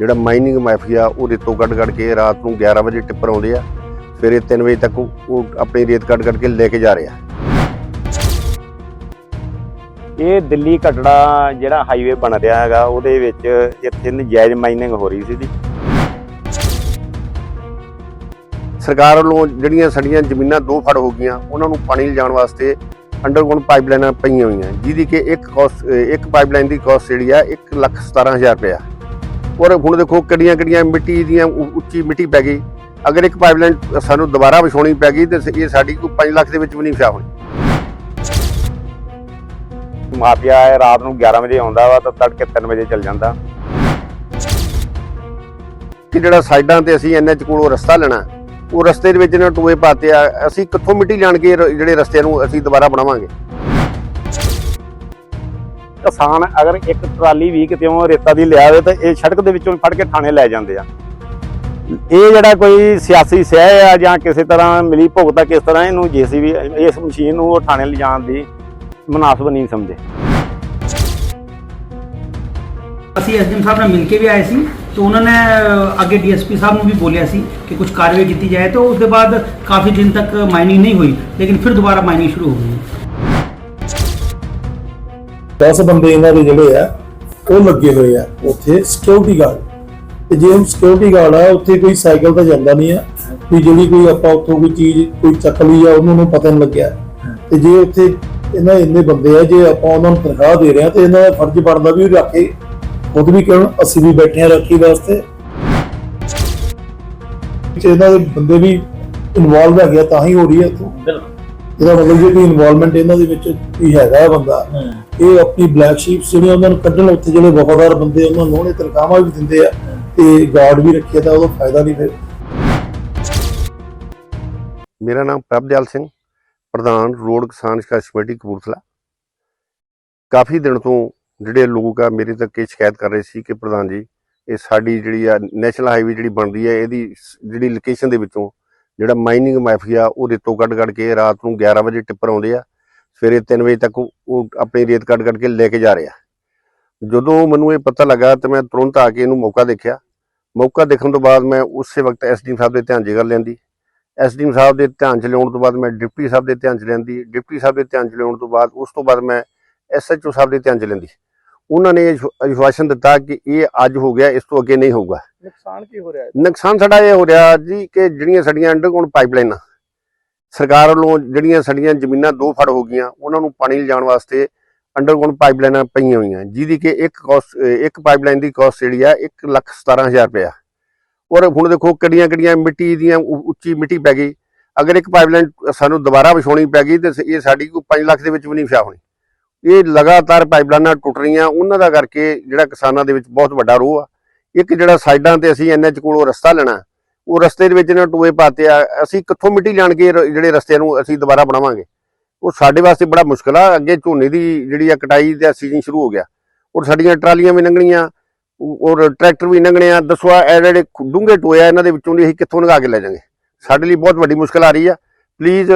ਜਿਹੜਾ mining mafia ਉਹ ਰੇਤੋਂ ਕੱਢ ਕੱਢ ਕੇ ਰਾਤ ਨੂੰ 11 ਵਜੇ ਟਿੱਪਰ ਆਉਂਦੇ ਆ। ਸਵੇਰੇ 3 ਵਜੇ ਤੱਕ ਉਹ ਆਪਣੀ ਰੇਤ ਕੱਢ ਕੱਢ ਕੇ ਲੈ ਕੇ ਜਾ ਰਹੇ ਇਹ ਦਿੱਲੀ ਕਟੜਾ ਜਿਹੜਾ ਹਾਈਵੇ ਬਣ ਰਿਹਾ ਹੈਗਾ ਉਹਦੇ ਵਿੱਚ ਇੱਥੇ ਨਜਾਇਜ਼ ਮਾਈਨਿੰਗ ਹੋ ਰਹੀ ਸੀ ਜੀ ਸਰਕਾਰ ਵੱਲੋਂ ਜਿਹੜੀਆਂ ਸਾਡੀਆਂ ਜ਼ਮੀਨਾਂ ਦੋ ਫੜ ਹੋ ਗਈਆਂ ਉਹਨਾਂ ਨੂੰ ਪਾਣੀ ਲਿਜਾਣ ਵਾਸਤੇ ਅੰਡਰਗਰਾਉਂਡ ਪਾਈਪਲਾਈਨਾਂ ਪਈਆਂ ਹੋਈਆਂ। ਜਿਹਦੀ ਕਿ ਇੱਕ ਕੋਸਟ ਇੱਕ ਪਾਈਪਲਾਈਨ ਦੀ ਕਾਸਟ ਜਿਹੜੀ ਆ 117000 ਰੁਪਇਆ। ਔਰ ਹੁਣ ਦੇਖੋ ਕਿੱਡੀਆਂ ਕਿੱਡੀਆਂ ਮਿੱਟੀ ਦੀਆਂ ਉੱਚੀ ਮਿੱਟੀ ਪੈ ਗਈ। ਅਗਰ ਇੱਕ ਪਾਈਪਲਾਈਨ ਸਾਨੂੰ ਦੁਬਾਰਾ ਵਿਛਾਉਣੀ ਪੈ ਗਈ ਤੇ ਇਹ ਸਾਡੀ ਕੋਈ 5 ਲੱਖ ਦੇ ਵਿੱਚ ਵੀ ਨਹੀਂ ਫਿਆ ਹੋਣੀ। ਮਾਫੀਆ ਹੈ ਰਾਤ ਨੂੰ 11 ਵਜੇ ਆਉਂਦਾ ਵਾ ਤਾਂ ਤੜਕੇ 3 ਵਜੇ ਚੱਲ ਜਾਂਦਾ। ਕਿ ਜਿਹੜਾ ਸਾਈਡਾਂ ਤੇ ਅਸੀਂ ਐਨਐਚ ਕੋਲੋਂ ਰਸਤਾ ਲੈਣਾ ਉਹ ਰਸਤੇ ਦੇ ਵਿੱਚ ਇਹਨਾਂ ਟੋਏ ਪਾਤੇ ਆ ਅਸੀਂ ਕਿੱਥੋਂ ਮਿੱਟੀ ਲਿਆਣ ਕੇ ਜਿਹੜੇ ਰਸਤੇ ਨੂੰ ਅਸੀਂ ਦੁਬਾਰਾ ਬਣਾਵਾਂਗੇ। ਕਿਸਾਨ ਅਗਰ ਇੱਕ ਟਰਾਲੀ ਵੀ ਕਿਤੇ ਰੇਤਾ ਦੀ ਲਿਆਵੇ ਤਾਂ ਇਹ ਸੜਕ ਦੇ ਵਿੱਚੋਂ ਫੜ ਕੇ ਥਾਣੇ ਲੈ ਜਾਂਦੇ ਆ। ਇਹ ਜਿਹੜਾ ਕੋਈ ਸਿਆਸੀ ਸਹਿ ਆ ਜਾਂ ਕਿਸੇ ਤਰ੍ਹਾਂ ਮਿਲੀ ਭੁਗਤਾ ਕਿਸ ਤਰ੍ਹਾਂ ਇਹਨੂੰ ਜੀਸੀਬੀ ਇਸ ਮਸ਼ੀਨ ਨੂੰ ਉਹ ਥਾਣੇ ਲਿਜਾਣ ਦੀ ਮਨਾਸਬ ਨਹੀਂ ਸਮਝੇ ਅਸੀਂ ਐਸਡੀਐਮ ਸਾਹਿਬ ਨਾਲ ਮਿਲ ਕੇ ਵੀ ਆਏ ਸੀ ਤੇ ਉਹਨਾਂ ਨੇ ਅ, ਅੱਗੇ ਡੀਐਸਪੀ ਸਾਹਿਬ ਨੂੰ ਵੀ ਬੋਲਿਆ ਸੀ ਕਿ ਕੁਝ ਕਾਰਵਾਈ ਕੀਤੀ ਜਾਏ ਤਾਂ ਉਸ ਦੇ ਬਾਅਦ ਕਾਫੀ ਦਿਨ ਤੱਕ ਮਾਈਨਿੰਗ ਨਹੀਂ ਹੋਈ ਲੇਕਿਨ ਫਿਰ ਦੁਬਾਰਾ ਮਾਈਨਿੰਗ ਸ਼ੁਰੂ ਹੋ ਗਈ। 10 ਬੰਦੇ ਇਹਨਾਂ ਦੇ ਜਿਹੜੇ ਆ, ਉਹ ਲੱਗੇ ਹੋਏ ਆ ਉੱਥੇ ਸਿਕਿਉਰਿਟੀ ਗਾਰਡ ਤੇ ਜੇ ਉਹ ਸਿਕਿਉਰਿਟੀ ਗਾਰਡ ਆ, ਉੱਥੇ ਕੋਈ ਸਾਈਕਲ ਤਾਂ ਜਾਂਦਾ ਨਹੀਂ ਆ। ਵੀ ਜਿਹੜੀ ਕੋਈ ਆਪਾਂ ਉੱਥੋਂ ਕੋਈ ਚੀਜ਼, ਕੋਈ ਚੱਕ ਲਈ ਆ, ਉਹਨਾਂ ਨੂੰ ਪਤਾ ਨਹੀਂ ਲੱਗਿਆ। ਤੇ ਜੇ ਉੱਥੇ ਇਹਨਾਂ ਇੰਨੇ ਬੰਦੇ ਆ, ਜੇ ਆਪਾਂ ਉਹਨਾਂ ਨੂੰ ਤਨਖਾਹ ਦੇ ਰਹੇ ਆ, ਤੇ ਇਹਨਾਂ ਦਾ ਫਰਜ਼ ਬਣਦਾ ਵੀ ਉਹ ਰੱਖੇ ਖੁਦ ਵੀ ਕਹਿਣ, ਅਸੀਂ ਵੀ ਬੈਠੇ ਆ ਰੱਖੀ ਵਾਸਤੇ। ਇਹਨਾਂ ਦੇ ਬੰਦੇ ਵੀ ਇਨਵੋਲਵ ਹੈਗੇ ਆ, ਤਾਂ ਹੀ ਹੋ ਰਹੀ ਹੈ ਇੱਥੋਂ। ਇਹਦਾ ਮਤਲਬ ਜੇ ਕੋਈ ਇਨਵੋਲਵਮੈਂਟ ਇਹਨਾਂ ਦੇ ਵਿੱਚ ਕੋਈ ਹੈਗਾ ਬੰਦਾ ਇਹ ਆਪਣੀ ਬਲੈਕ ਸ਼ੀਪਸ ਜਿਹੜੀਆਂ ਉਹਨਾਂ ਨੂੰ ਕੱਢਣ ਉੱਥੇ ਜਿਹੜੇ ਵਫਾਦਾਰ ਬੰਦੇ ਉਹਨਾਂ ਨੂੰ ਉਹਨੇ ਤਨਖਾਹਾਂ ਵੀ ਦਿੰਦੇ ਆ ਤੇ ਗਾਰਡ ਵੀ ਰੱਖਿਆ ਤਾਂ ਉਹਦਾ ਫਾਇਦਾ ਨਹੀਂ ਫਿਰ। ਮੇਰਾ ਨਾਮ ਪ੍ਰਭਦਿਆਲ ਸਿੰਘ ਪ੍ਰਧਾਨ ਰੋਡ ਕਿਸਾਨ ਸੰਘਰਸ਼ ਕਮੇਟੀ ਕਪੂਰਥਲਾ। ਕਾਫੀ ਦਿਨ ਤੋਂ ਜਿਹੜੇ ਲੋਕ ਆ ਮੇਰੇ ਤੱਕ ਇਹ ਸ਼ਿਕਾਇਤ ਕਰ ਰਹੇ ਸੀ ਕਿ ਪ੍ਰਧਾਨ ਜੀ ਇਹ ਸਾਡੀ ਜਿਹੜੀ ਆ ਨੈਸ਼ਨਲ ਹਾਈਵੇ ਜਿਹੜੀ ਬਣਦੀ ਹੈ ਇਹਦੀ ਜਿਹੜੀ ਲੋਕੇਸ਼ਨ ਦੇ ਵਿੱਚੋਂ ਜਿਹੜਾ ਮਾਈਨਿੰਗ ਮਾਫੀਆ ਉਹ ਰੇਤੋਂ ਕੱਢ ਕੱਢ ਕੇ ਰਾਤ ਨੂੰ 11 ਵਜੇ ਟਿੱਪਰ ਆਉਂਦੇ ਆ। ਸਵੇਰੇ 3 ਵਜੇ ਤੱਕ ਉਹ ਆਪਣੀ ਰੇਤ ਕੱਢ ਕੱਢ ਕੇ ਲੈ ਕੇ ਜਾ ਰਿਹਾ ਜਦੋਂ ਮੈਨੂੰ ਇਹ ਪਤਾ ਲੱਗਾ ਤੇ ਮੈਂ ਤੁਰੰਤ ਆ ਕੇ ਇਹਨੂੰ ਮੌਕਾ ਦੇਖਿਆ। ਮੌਕਾ ਦੇਖਣ ਤੋਂ ਬਾਅਦ ਮੈਂ ਉਸੇ ਵਕਤ ਐਸਡੀ ਸਾਹਿਬ ਦੇ ਧਿਆਨ 'ਚ ਗੱਲ ਲੈਂਦੀ। ਐਸਡੀਐਮ ਸਾਹਿਬ ਦੇ ਧਿਆਨ ਚ ਲਿਆਉਣ ਤੋਂ ਬਾਅਦ ਮੈਂ ਡਿਪਟੀ ਸਾਹਿਬ ਦੇ ਧਿਆਨ ਚ ਲੈਂਦੀ। ਡਿਪਟੀ ਸਾਹਿਬ ਦੇ ਧਿਆਨ ਚ ਲਿਆਉਣ ਤੋਂ ਬਾਅਦ, ਉਸ ਤੋਂ ਬਾਅਦ ਮੈਂ ਐਸਐਚਓ ਸਾਹਿਬ ਦੇ ਧਿਆਨ ਚ ਲੈਂਦੀ। ਉਹਨਾਂ ਨੇ ਇਹ ਵਿਸ਼ਵਾਸਨ ਦਿੱਤਾ ਕਿ ਇਹ ਅੱਜ ਹੋ ਗਿਆ ਇਸ ਤੋਂ ਅੱਗੇ ਨਹੀਂ ਹੋਊਗਾ। ਨੁਕਸਾਨ ਕੀ ਹੋ ਰਿਹਾ ਹੈ? ਨੁਕਸਾਨ ਸਾਡਾ ਇਹ ਹੋ ਰਿਹਾ ਜੀ ਕਿ ਜਿਹੜੀਆਂ ਸਾਡੀਆਂ ਅੰਡਰਗਰਾਉਂਡ ਪਾਈਪਲਾਈਨਾਂ ਸਰਕਾਰ ਵੱਲੋਂ ਜਿਹੜੀਆਂ ਸਾਡੀਆਂ ਜ਼ਮੀਨਾਂ ਦੋ ਫੜ ਹੋ ਗਈਆਂ ਉਹਨਾਂ ਨੂੰ ਪਾਣੀ ਲਿਜਾਣ ਵਾਸਤੇ ਅੰਡਰਗਰਾਉਂਡ ਪਾਈਪਲਾਈਨਾਂ ਪਈਆਂ ਹੋਈਆਂ ਜਿਹਦੀ ਕਿ ਇੱਕ ਕਾਸਟ ਇੱਕ ਪਾਈਪਲਾਈਨ ਦੀ ਕਾਸਟ ਜਿਹੜੀ ਆ 117000 ਰੁਪਇਆ। ਔਰ ਹੁਣ ਦੇਖੋ ਕਿੱਡੀਆਂ ਕਿੱਡੀਆਂ ਮਿੱਟੀ ਦੀਆਂ ਉੱਚੀ ਮਿੱਟੀ ਪੈ ਗਈ। ਅਗਰ ਇੱਕ ਪਾਈਪਲਾਈਨ ਸਾਨੂੰ ਦੁਬਾਰਾ ਵਿਛਾਉਣੀ ਪੈ ਗਈ ਤੇ ਇਹ ਸਾਡੀ ਕੋਈ 5 ਲੱਖ ਦੇ ਵਿੱਚ ਵੀ ਨਹੀਂ ਫਿਆ ਹੋਣੀ। ਇਹ ਲਗਾਤਾਰ ਪਾਈਪਲਾਈਨਾਂ ਟੁੱਟ ਰਹੀਆਂ, ਉਹਨਾਂ ਦਾ ਕਰਕੇ ਜਿਹੜਾ ਕਿਸਾਨਾਂ ਦੇ ਵਿੱਚ ਬਹੁਤ ਵੱਡਾ ਰੋਹ ਆ। ਇੱਕ ਜਿਹੜਾ ਸਾਈਡਾਂ ਤੇ ਅਸੀਂ ਐਨਐਚ ਕੋਲੋਂ ਰਸਤਾ ਲੈਣਾ, ਉਹ ਰਸਤੇ ਦੇ ਵਿੱਚ ਇਹਨਾਂ ਟੋਏ ਪਾਤੇ ਆ। ਅਸੀਂ ਕਿੱਥੋਂ ਮਿੱਟੀ ਲਿਆਣ ਕੇ ਰ- ਜਿਹੜੇ ਰਸਤੇ ਨੂੰ ਅਸੀਂ ਦੁਬਾਰਾ ਬਣਾਵਾਂਗੇ? ਉਹ ਸਾਡੇ ਵਾਸਤੇ ਬੜਾ ਮੁਸ਼ਕਲ ਆ। ਅੱਗੇ ਝੋਨੇ ਦੀ ਜਿਹੜੀ ਆ ਕਟਾਈ ਦਾ ਸੀਜ਼ਨ ਸ਼ੁਰੂ ਹੋ ਗਿਆ। ਔਰ ਸਾਡੀਆਂ ਟਰਾਲੀਆਂ ਵੀ ਲੰਘਣੀਆਂ ਔਰ ਟਰੈਕਟਰ ਵੀ ਲੰਘਣੇ ਆ। ਦੱਸੋ ਆ, ਇਹ ਜਿਹੜੇ ਡੂੰਘੇ ਟੋਏ ਆ, ਇਹਨਾਂ ਦੇ ਵਿੱਚੋਂ ਦੀ ਅਸੀਂ ਕਿੱਥੋਂ ਲੰਘਾ ਕੇ ਲੈ ਜਾਵਾਂਗੇ? ਸਾਡੇ ਲਈ ਬਹੁਤ ਵੱਡੀ ਮੁਸ਼ਕਲ ਆ ਰਹੀ ਆ। ਪਲੀਜ਼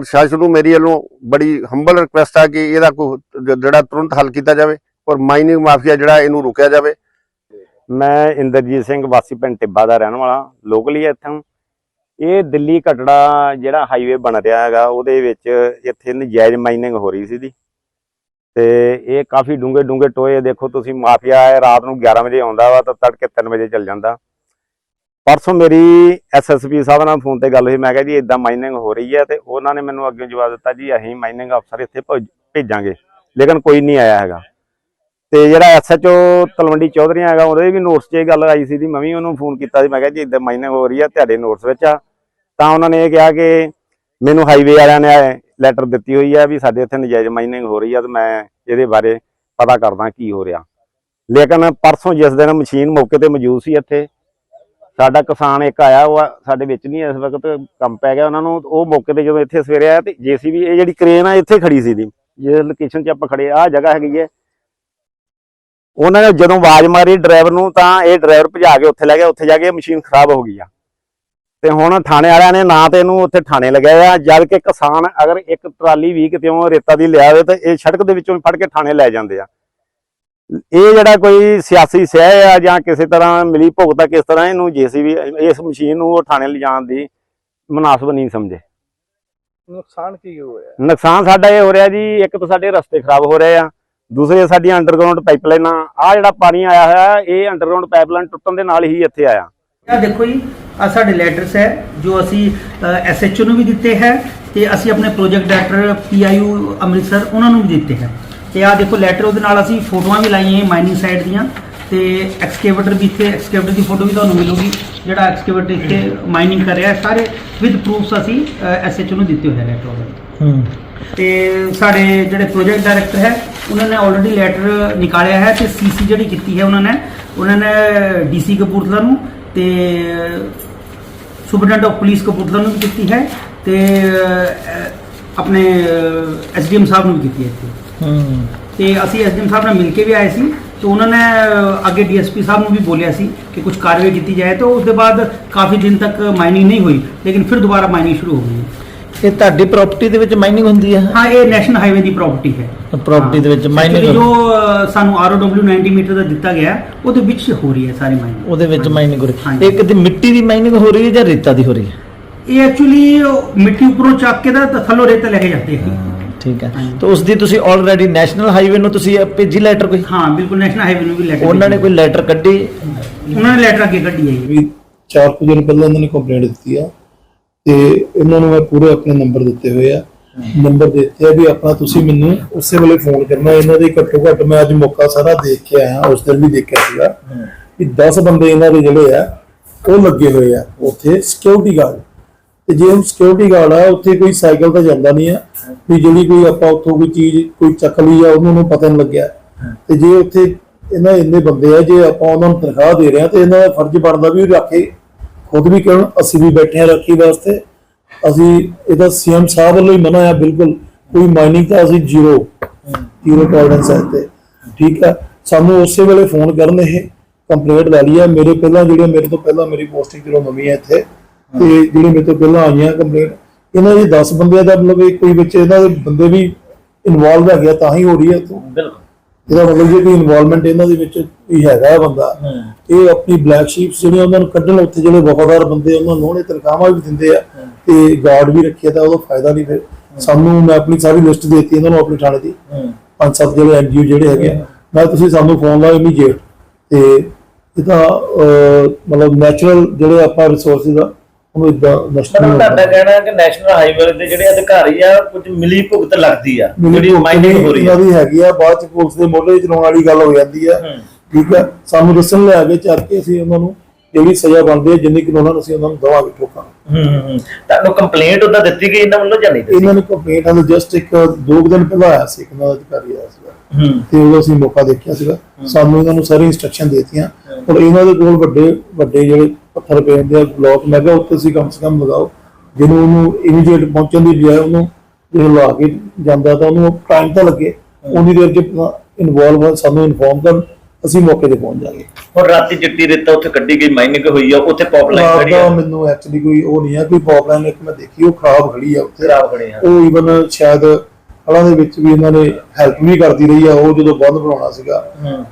ਪ੍ਰਸ਼ਾਸਨ ਨੂੰ ਮੇਰੀ ਵੱਲੋਂ ਬੜੀ ਹੰਬਲ ਰਿਕੁਐਸਟ ਆ ਕਿ ਇਹਦਾ ਕੋਈ ਜਿਹੜਾ ਤੁਰੰਤ ਹੱਲ ਕੀਤਾ ਜਾਵੇ ਔਰ ਮਾਈਨਿੰਗ ਮਾਫੀਆ ਜਿਹੜਾ ਇਹਨੂੰ ਰੋਕਿਆ ਜਾਵੇ। ਮੈਂ ਇੰਦਰਜੀਤ ਸਿੰਘ ਵਾਸੀ ਪਿੰਡ ਟਿੱਬਾ ਦਾ ਰਹਿਣ ਵਾਲਾ ਲੋਕਲੀ ਇੱਥੋਂ। ਇਹ ਦਿੱਲੀ ਕਟੜਾ ਜਿਹੜਾ ਹਾਈਵੇ ਬਣ ਰਿਹਾ ਹੈਗਾ, ਉਹਦੇ ਵਿੱਚ ਇੱਥੇ ਨਜਾਇਜ਼ ਮਾਈਨਿੰਗ ਹੋ ਰਹੀ ਸੀ ਜੀ ਤੇ ਇਹ ਕਾਫੀ ਡੂੰਘੇ ਡੂੰਘੇ ਟੋਏ, ਦੇਖੋ ਤੁਸੀਂ ਮਾਫੀਆ ਹੈ ਰਾਤ ਨੂੰ 11 ਵਜੇ ਆਉਂਦਾ ਵਾ ਤਾਂ ਤੜਕੇ 3 ਵਜੇ ਚੱਲ ਜਾਂਦਾ। ਪਰਸੋਂ ਮੇਰੀ ਐਸਐਸਪੀ ਸਾਹਿਬ ਨਾਲ ਫੋਨ ਤੇ ਗੱਲ ਹੋਈ, ਮੈਂ ਕਿਹਾ ਜੀ ਇਦਾਂ ਮਾਈਨਿੰਗ ਹੋ ਰਹੀ ਹੈ ਤੇ ਉਹਨਾਂ ਨੇ ਮੈਨੂੰ ਅੱਗੇ ਜਵਾਬ ਦਿੱਤਾ ਜੀ, ਅਸੀਂ ਮਾਈਨਿੰਗ ਅਫਸਰ ਇੱਥੇ ਭੇਜਾਂਗੇ, ਲੇਕਿਨ ਕੋਈ ਨਹੀਂ ਆਇਆ ਹੈਗਾ। ਤੇ ਜਿਹੜਾ ਐਸਐਚਓ ਤਲਵੰਡੀ ਚੌਧਰੀ ਹੈਗਾ, ਉਹਦੇ ਵੀ ਨੋਟਸ 'ਚ ਇਹ ਗੱਲ ਆਈ ਸੀ ਦੀ ਮੈਂ ਵੀ ਉਹਨੂੰ ਫੋਨ ਕੀਤਾ ਸੀ, ਮੈਂ ਕਿਹਾ ਜੀ ਇਦਾਂ ਮਾਈਨਿੰਗ ਹੋ ਰਹੀ ਹੈ, ਤੁਹਾਡੇ ਨੋਟਸ ਵਿੱਚ ਆ। ਤਾਂ ਉਹਨਾਂ ਨੇ ਇਹ ਕਿਹਾ ਕਿ ਮੈਨੂੰ ਹਾਈਵੇ ਵਾਲਿਆਂ ਨੇ ਲੈਟਰ ਦਿੱਤੀ ਹੋਈ ਹੈ ਵੀ ਸਾਡੇ ਇੱਥੇ ਨਜਾਇਜ਼ ਮਾਈਨਿੰਗ ਹੋ ਰਹੀ ਹੈ ਤੇ ਮੈਂ ਇਹਦੇ ਬਾਰੇ ਪਤਾ ਕਰਦਾ ਕੀ ਹੋ ਰਿਹਾ। ਲੇਕਿਨ ਪਰਸੋਂ ਜਿਸ ਦਿਨ ਮਸ਼ੀਨ ਮੌਕੇ ਤੇ ਮੌਜੂਦ ਸੀ ਇੱਥੇ ਸਾਡਾ ਕਿਸਾਨ ਇੱਕ ਆਇਆ, ਉਹ ਸਾਡੇ ਵਿੱਚ ਨਹੀਂ ਇਸ ਵਕਤ, ਕੰਮ ਪੈ ਗਿਆ ਉਹਨਾਂ ਨੂੰ, ਉਹ ਮੌਕੇ ਤੇ ਜਦੋਂ ਇੱਥੇ ਸਵੇਰੇ ਆਇਆ ਤੇ ਜੀਸੀਬੀ, ਇਹ ਜਿਹੜੀ ਕ੍ਰੇਨ ਆ, ਇੱਥੇ ਖੜੀ ਸੀ ਦੀ ਜੇ ਲੋਕੇਸ਼ਨ 'ਚ ਆਪਾਂ ਖੜੇ ਆ ਜਗ੍ਹਾ ਹੈਗੀ ਹੈ। ਉਹਨਾਂ ਨੇ ਜਦੋਂ ਆਵਾਜ਼ ਮਾਰੀ ਡਰਾਈਵਰ ਨੂੰ, ਤਾਂ ਇਹ ਡਰਾਈਵਰ ਭਜਾ ਕੇ ਉੱਥੇ ਲੈ ਗਿਆ, ਉੱਥੇ ਜਾ ਕੇ ਮਸ਼ੀਨ ਖਰਾਬ ਹੋ ਗਈ ਆ। ਤੇ ਹੁਣ ਥਾਣੇ ਵਾਲਿਆਂ ਨੇ ਨਾ ਤੇ ਇਹਨੂੰ ਉੱਥੇ ਥਾਣੇ ਲਗਾਇਆ, ਜਦ ਕਿ ਕਿਸਾਨ ਅਗਰ ਇੱਕ ਟਰਾਲੀ ਵੀ ਕਿਤੇ ਰੇਤਾ ਦੀ ਲਿਆਵੇ, ਤਾਂ ਇਹ ਸੜਕ ਦੇ ਵਿੱਚੋਂ ਫੜ ਕੇ ਥਾਣੇ ਲੈ ਜਾਂਦੇ ਆ। ਇਹ ਜਿਹੜਾ ਕੋਈ ਸਿਆਸੀ ਸਹਿ ਆ ਜਾਂ ਕਿਸੇ ਤਰ੍ਹਾਂ ਮਿਲੀ ਭੁਗਤਾ ਕਿਸ ਤਰ੍ਹਾਂ ਇਹਨੂੰ ਜੀਸੀਬੀ ਇਸ ਮਸ਼ੀਨ ਨੂੰ ਉਹ ਥਾਣੇ ਲਿਜਾਣ ਦੀ ਮناسب ਨਹੀਂ ਸਮਝੇ। ਨੁਕਸਾਨ ਕੀ ਹੋ ਰਿਹਾ? ਨੁਕਸਾਨ ਸਾਡਾ ਇਹ ਹੋ ਰਿਹਾ ਜੀ ਇੱਕ ਤਾਂ ਸਾਡੇ ਰਸਤੇ ਖਰਾਬ ਹੋ ਰਹੇ ਆ ਦੂਸਰੇ ਸਾਡੀ ਅੰਡਰਗਰਾਉਂਡ ਪਾਈਪਲਾਈਨਾਂ ਆ। ਜਿਹੜਾ ਪਾਣੀ ਆਇਆ ਹੋਇਆ ਇਹ ਅੰਡਰਗਰਾਉਂਡ ਪਾਈਪਲਾਈਨ ਟੁੱਟਣ ਦੇ ਨਾਲ ਹੀ ਇੱਥੇ ਆਇਆ। ਇਹ ਦੇਖੋ ਜੀ ਆ ਸਾਡੇ ਲੈਟਰਸ ਹੈ ਜੋ ਅਸੀਂ ਐਸਐਚਓ ਨੂੰ ਵੀ ਦਿੱਤੇ ਹੈ ਤੇ ਅਸੀਂ ਆਪਣੇ ਪ੍ਰੋਜੈਕਟ ਡਾਇਰੈਕਟਰ ਪੀਆਈਯੂ ਅੰਮ੍ਰਿਤਸਰ ਉਹਨਾਂ ਨੂੰ ਵੀ ਦਿੱਤੇ ਹੈ। ਤੇ ਆ ਦੇਖੋ ਲੈਟਰ ਉਹਦੇ ਨਾਲ ਅਸੀਂ ਫੋਟੋਆਂ ਵੀ ਲਾਈਆਂ ਮਾਈਨਿੰਗ ਸਾਈਡ ਦੀਆਂ ਤੇ ਐਕਸਕੇਵੇਟਰ ਵੀ ਇੱਥੇ ਐਕਸਕੇਵੇਟਰ ਦੀ ਫੋਟੋ ਵੀ ਤੁਹਾਨੂੰ ਮਿਲੂਗੀ ਜਿਹੜਾ ਐਕਸਕੇਵੇਟਰ ਇੱਥੇ ਮਾਈਨਿੰਗ ਕਰ ਰਿਹਾ ਹੈ ਸਾਰੇ ਵਿਦ ਪ੍ਰੂਫਸ ਅਸੀਂ ਐਸਐਚਓ ਨੂੰ ਦਿੱਤੇ ਹੋਏ ਹੈ ਲੈਟਰ ਉਹਦੇ ਹੂੰ। ਤੇ ਸਾਡੇ ਜਿਹੜੇ ਪ੍ਰੋਜੈਕਟ ਡਾਇਰੈਕਟਰ ਹੈ ਉਹਨਾਂ ਨੇ ਆਲਰੇਡੀ ਲੈਟਰ ਨਿਕਾਲਿਆ ਹੈ ਤੇ ਸੀਸੀ ਜਿਹੜੀ ਕੀਤੀ ਹੈ ਉਹਨਾਂ ਨੇ ਉਹਨਾਂ ਨੇ ਡੀਸੀ ਕਪੂਰਥਲਾ ਨੂੰ ਤੇ ਸੁਪਰਡੈਂਟ ਆਫ ਪੁਲਿਸ ਕਪੂਰਥਲਾ ਨੂੰ ਵੀ ਕੀਤੀ ਹੈ ਤੇ ਆਪਣੇ ਐਸਡੀਐਮ ਸਾਹਿਬ ਨੂੰ ਵੀ ਕੀਤੀ ਹੈ ਇੱਥੇ। ਹੂੰ ਤੇ ਅਸੀਂ ਐਸਡੀਐਮ ਸਾਹਿਬ ਨਾਲ ਮਿਲ ਕੇ ਵੀ ਆਏ ਸੀ ਤੇ ਉਹਨਾਂ ਨੇ ਅੱਗੇ ਡੀਐਸਪੀ ਸਾਹਿਬ ਨੂੰ ਵੀ ਬੋਲਿਆ ਸੀ ਕਿ ਕੁਝ ਕਾਰਵਾਈ ਕੀਤੀ ਜਾਏ ਤਾਂ ਉਸ ਦੇ ਬਾਅਦ ਕਾਫੀ ਦਿਨ ਤੱਕ ਮਾਈਨਿੰਗ ਨਹੀਂ ਹੋਈ ਲੇਕਿਨ ਫਿਰ ਦੁਬਾਰਾ ਮਾਈਨਿੰਗ ਸ਼ੁਰੂ ਹੋ ਗਈ। ਇਹ ਤੁਹਾਡੀ ਪ੍ਰਾਪਰਟੀ ਦੇ ਵਿੱਚ ਮਾਈਨਿੰਗ ਹੁੰਦੀ ਹੈ? ਹਾਂ ਇਹ ਨੈਸ਼ਨਲ ਹਾਈਵੇ ਦੀ ਪ੍ਰਾਪਰਟੀ ਹੈ। ਪ੍ਰਾਪਰਟੀ ਦੇ ਵਿੱਚ ਮਾਈਨਿੰਗ ਜੋ ਸਾਨੂੰ ROW 90 ਮੀਟਰ ਦਾ ਦਿੱਤਾ ਗਿਆ ਉਹਦੇ ਵਿੱਚ ਹੋ ਰਹੀ ਹੈ ਸਾਰੀ ਮਾਈਨਿੰਗ ਉਹਦੇ ਵਿੱਚ ਮਾਈਨਿੰਗ ਹੋ ਰਹੀ। ਇਹ ਕਿਤੇ ਮਿੱਟੀ ਦੀ ਮਾਈਨਿੰਗ ਹੋ ਰਹੀ ਹੈ ਜਾਂ ਰੇਤਾ ਦੀ ਹੋ ਰਹੀ ਹੈ? ਇਹ ਐਕਚੁਅਲੀ ਮਿੱਟੀ ਉੱਪਰੋਂ ਚੱਕ ਕੇ ਦਾ ਥੱਲੋਂ ਰੇਤ ਲੈ ਕੇ ਜਾਂਦੇ ਹੈ ਠੀਕ ਹੈ। ਤਾਂ ਉਸ ਦੀ ਤੁਸੀਂ ਆਲਰੇਡੀ ਨੈਸ਼ਨਲ ਹਾਈਵੇ ਨੂੰ ਤੁਸੀਂ ਭੇਜੀ ਲੈਟਰ ਕੋਈ? ਹਾਂ ਬਿਲਕੁਲ ਨੈਸ਼ਨਲ ਹਾਈਵੇ ਨੂੰ ਵੀ ਲੈਟਰ ਉਹਨਾਂ ਨੇ ਕੋਈ ਲੈਟਰ ਕੱਢੀ? ਉਹਨਾਂ ਨੇ ਲੈਟਰ ਅੱਗੇ ਕੱਢੀ ਹੈ ਜੀ। ਵੀ ਚਾਰ ਕੁ ਦਿਨ ਪਹਿਲਾਂ ਇਹਨਾਂ ਨੇ ਕੰਪਲੇਂਟ ਦਿੱਤੀ ਆ। ਤੇ ਇਹਨਾਂ ਨੂੰ ਮੈਂ ਪੂਰੇ ਆਪਣੇ ਨੰਬਰ ਦਿੱਤੇ ਹੋਏ ਆ। ਨੰਬਰ ਦਿੱਤੇ ਆ ਵੀ ਆਪਣਾ ਤੁਸੀਂ ਮੈਨੂੰ ਉਸੇ ਵੇਲੇ ਫੋਨ ਕਰਨਾ। ਇਹਨਾਂ ਦੇ ਘੱਟੋ ਘੱਟ ਮੈਂ ਅੱਜ ਮੌਕਾ ਸਾਰਾ ਦੇਖ ਕੇ ਆਇਆ ਉਸ ਦਿਨ ਵੀ ਦੇਖਿਆ ਸੀਗਾ ਕਿ 10 ਬੰਦੇ ਇਹਨਾਂ ਦੇ ਜਿਹੜੇ ਆ ਉਹ ਲੱਗੇ ਹੋਏ ਆ ਉੱਥੇ ਸਿਕਿਉਰਿਟੀ ਗਾਰਡ ਤੇ ਜੇ ਉਹ ਸਿਕਿਉਰਿਟੀ ਗਾਰਡ ਆ, ਉੱਥੇ ਕੋਈ ਸਾਈਕਲ ਤਾਂ ਜਾਂਦਾ ਨਹੀਂ ਆ। ਵੀ ਜਿਹੜੀ ਕੋਈ ਆਪਾਂ ਉੱਥੋਂ ਕੋਈ ਚੀਜ਼, ਕੋਈ ਚੱਕ ਲਈ ਆ, ਉਹਨਾਂ ਨੂੰ ਪਤਾ ਨਹੀਂ ਲੱਗਿਆ। ਤੇ ਜੇ ਉੱਥੇ ਇਹਨਾਂ ਇੰਨੇ ਬੰਦੇ ਆ, ਜੇ ਆਪਾਂ ਉਹਨਾਂ ਨੂੰ ਤਨਖਾਹ ਦੇ ਰਹੇ ਆ, ਤੇ ਇਹਨਾਂ ਦਾ ਫਰਜ਼ ਬਣਦਾ ਵੀ ਰੱਖੇ ਖੁਦ ਵੀ ਕਹਿਣ, ਅਸੀਂ ਵੀ ਬੈਠੇ ਆ ਰੱਖੀ ਵਾਸਤੇ। ਅਸੀਂ ਇਹਦਾ ਸੀਐਮ ਸਾਹਿਬ ਵੱਲੋਂ ਹੀ ਮਨਾ ਆ, ਬਿਲਕੁਲ। ਕੋਈ ਮਾਈਨਿੰਗ ਤਾਂ ਅਸੀਂ ਜ਼ੀਰੋ ਜ਼ੀਰੋ ਟੋਲਰੈਂਸ ਹੈ ਤੇ ਠੀਕ ਆ? ਸਾਨੂੰ ਉਸੇ ਵੇਲੇ ਫੋਨ ਕਰਨ ਇਹ ਕੰਪਲੇਂਟ ਲੈ ਲਈ ਆ। ਮੇਰੇ ਪਹਿਲਾਂ ਜਿਹੜੇ, ਮੇਰੇ ਤੋਂ ਪਹਿਲਾਂ ਮੇਰੀ ਪੋਸਟਿੰਗ ਜਦੋਂ ਨਵੀਂ ਹੈ ਇੱਥੇ ਤੇ ਜਿਹੜੇ ਮੇਰੇ ਤੋਂ ਪਹਿਲਾਂ ਆਈਆਂ ਕੰਪਲੇਂਟ ਇਹਨਾਂ ਦੇ 10 ਬੰਦਿਆਂ ਦਾ ਮਤਲਬ ਇਹ ਕੋਈ ਵਿੱਚ ਇਹਨਾਂ ਦੇ ਬੰਦੇ ਵੀ ਇਨਵੋਲਵ ਹੈਗੇ ਤਾਂ ਹੀ ਹੋ ਰਹੀ ਹੈ ਤੋਂ ਬਿਲਕੁਲ। ਇਹਦਾ ਮਤਲਬ ਜੇ ਕੋਈ ਇਨਵੋਲਵਮੈਂਟ ਇਹਨਾਂ ਦੇ ਵਿੱਚ ਵੀ ਹੈਗਾ ਬੰਦਾ। ਇਹ ਆਪਣੀ ਬਲੈਕ ਸ਼ੀਪਸ ਜਿਹੜੀਆਂ ਉਹਨਾਂ ਨੂੰ ਕੱਢਣ ਉੱਥੇ ਜਿਹੜੇ ਵਫਾਦਾਰ ਬੰਦੇ ਉਹਨਾਂ ਨੂੰ ਉਹਨੇ ਤਨਖਾਹਾਂ ਵੀ ਦਿੰਦੇ ਆ ਤੇ ਗਾਰਡ ਵੀ ਰੱਖਿਆ ਤਾਂ ਉਹਦਾ ਫਾਇਦਾ ਨਹੀਂ ਫਿਰ। ਸਾਨੂੰ ਮੈਂ ਆਪਣੀ ਸਾਰੀ ਲਿਸਟ ਦੇਤੀ ਇਹਨਾਂ ਨੂੰ ਆਪਣੀ ਥਾਣੇ ਦੀ। ਪੰਜ ਸੱਤ ਜਿਹੜੇ ਐਨਜੀਓ ਜਿਹੜੇ ਹੈਗੇ ਮੈਂ ਤੁਸੀਂ ਸਾਨੂੰ ਫੋਨ ਲਾਓ ਇਮੀਡੀਏਟ ਤੇ ਇਹ ਅਹ, ਮਤਲਬ ਨੈਚੁਰਲ ਜਿਹੜੇ ਆਪਾਂ ਰਿਸੋਰਸਿਸ ਆ ਉਹਨੂੰ ਇਦਾਂ ਨਹੀਂ ਤੁਹਾਡਾ ਹੋਣਾ ਕਹਿਣਾ ਹੈ ਕਿ ਨੈਸ਼ਨਲ ਹਾਈਵੇ ਦੇ ਜਿਹੜੇ ਅਧਿਕਾਰੀ ਆ ਕੁਝ ਮਿਲੀ ਭੁਗਤ ਲੱਗਦੀ ਆ ਜਿਹੜੀ ਜਿਹੜੀ ਮਾਈਨਿੰਗ ਹੋ ਰਹੀ ਆ। ਦੀ ਹੈਗੀ ਆ ਬਾਅਦ ਚ ਪੁਲਿਸ ਦੇ ਮੋਢੇ ਚਲਾਉਣ ਵਾਲੀ ਗੱਲ ਹੋ ਜਾਂਦੀ ਆ। ਠੀਕ ਹੈ ਸਾਨੂੰ ਦੱਸਣ ਲੈ ਕੇ ਚੱਲ ਕੇ ਅਸੀਂ ਉਹਨਾਂ ਨੂੰ ਜਿਹੜੀ ਸਜ਼ਾ ਬਣਦੀ ਹੈ ਜਿੰਨੀ ਕਿ ਉਹਨਾਂ ਨੂੰ ਅਸੀਂ ਉਹਨਾਂ ਨੂੰ ਦਵਾਂਗੇ ਠੋਕਾਂ ਹੂੰ ਹੂੰ ਤੁਹਾਨੂੰ ਕੰਪਲੇਂਟ ਉਹਦਾ ਦਿੱਤੀ ਗਈ ਇਹਨਾਂ ਵੱਲੋਂ ਜਾਂ ਨਹੀਂ ਦਿੱਤੀ? ਇਹਨਾਂ ਨੇ ਕੰਪਲੇਂਟ ਹਾਲੇ ਜਸਟ ਇੱਕ ਦੋ ਦਿਨ ਪਹਿਲਾਂ ਆਇਆ ਸੀ ਇੱਕ ਨਾਲ ਅਧਿਕਾਰੀ ਆਇਆ ਸੀਗਾ। ਹੂੰ। ਤੇ ਉਦੋਂ ਅਸੀਂ ਮੌਕਾ ਦੇਖਿਆ ਸੀਗਾ। ਸਾਨੂੰ ਇਹਨਾਂ ਨੂੰ ਸਾਰੀ ਇੰਸਟਰਕਸ਼ਨ ਦੇਤੀਆਂ। ਔਰ ਇਹਨਾਂ ਦੇ ਕੋਲ ਵੱਡੇ ਵੱਡੇ ਜਿਹੜੇ ਪੱਥਰ ਪਏ ਹੁੰਦੇ ਆ ਬਲੌਕ ਮੈਂ ਕਿਹਾ ਉੱਤੇ ਅਸੀਂ ਕਮ ਸੇ ਕਮ ਲਗਾਓ। ਜਿਹਨੂੰ ਉਹਨੂੰ ਇਮੀਡੀਏਟ ਪਹੁੰਚਣ ਦੀ ਬਜਾਏ ਉਹਨੂੰ ਜੇ ਲਾ ਕੇ ਜਾਂਦਾ ਤਾਂ ਉਹਨੂੰ ਟਾਈਮ ਤਾਂ ਲੱਗੇ। ਉਨੀ ਦੇਰ ਚ ਇਨਵੋਲਵ ਸਾਨੂੰ ਇਨਫੋਰਮ ਕਰਨ ਅਸੀਂ ਮੌਕੇ ਤੇ ਪਹੁੰਚ ਜਾਾਂਗੇ। ਹੁਣ ਰਾਤੀ ਚਿੱਟੀ ਰੇਤਾ ਉੱਥੇ ਕੱਢੀ ਗਈ ਮਾਈਨਿੰਗ ਹੋਈ ਆ ਉੱਥੇ ਪਾਪਲਾਈਨ ਖੜੀ ਆ। ਮੈਨੂੰ ਐਕਚੁਅਲੀ ਕੋਈ ਉਹ ਨਹੀਂ ਹੈ ਕੋਈ ਪ੍ਰੋਬਲਮ ਇੱਕ ਮੈਂ ਦੇਖੀ ਉਹ ਖਰਾਬ ਖੜੀ ਆ ਉੱਥੇ। ਖਰਾਬ ਖੜੀ ਆ। ਉਹ ਈਵਨ ਸ਼ਾਇਦ ਹਲਾਂ ਦੇ ਵਿੱਚ ਵੀ ਇਹਨਾਂ ਨੇ ਹੈਲਪ ਵੀ ਕਰਦੀ ਰਹੀ ਆ ਉਹ ਜਦੋਂ ਬੰਦ ਬਣਾਉਣਾ ਸੀਗਾ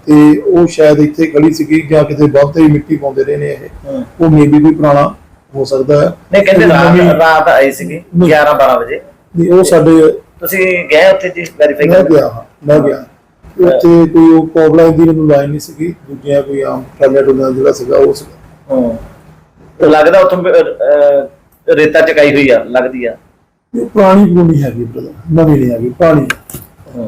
ਤੇ ਉਹ ਸ਼ਾਇਦ ਇੱਥੇ ਖੜੀ ਸੀਗੀ ਜਾਂ ਕਿਤੇ ਬੰਦ ਤੇ ਹੀ ਮਿੱਟੀ ਪਾਉਂਦੇ ਰਹੇ ਨੇ ਇਹ। ਉਹ ਮੇਬੀ ਵੀ ਪੁਰਾਣਾ ਹੋ ਸਕਦਾ ਹੈ। ਨਹੀਂ ਕਹਿੰਦੇ ਰਾਤ ਆਈ ਸੀਗੀ 11 12 ਵਜੇ। ਨਹੀਂ, ਉਹ ਸਾਡੇ ਤੁਸੀਂ ਗਏ ਉੱਥੇ ਜੀ ਵੈਰੀਫਾਈ ਕਰਨ? ਗਿਆ ਹਾਂ ਮੈਂ ਗਿਆ। ਉੱਥੇ ਕੋਈ ਉਹ ਪ੍ਰੋਬਲਮ ਦੀ ਮੈਨੂੰ ਲਾਈਨ ਨਹੀਂ ਸੀਗੀ ਦੂਜੀਆਂ ਕੋਈ ਆਮ ਟਾਇਲਟ ਦਾ ਜਿਹੜਾ ਸੀਗਾ ਉਹ ਸੀਗਾ। ਹੂੰ। ਲੱਗਦਾ ਉੱਥੋਂ ਰੇਤਾ ਚਕਾਈ ਹੋਈ ਆ ਲੱਗਦੀ ਆ। ਇਹ ਪੁਰਾਣੀ ਪੁਰਾਣੀ ਹੈਗੀ ਬ੍ਰਦਰ ਨਵੀਂ ਨਹੀਂ ਹੈਗੀ ਪੁਰਾਣੀ ਹੈ।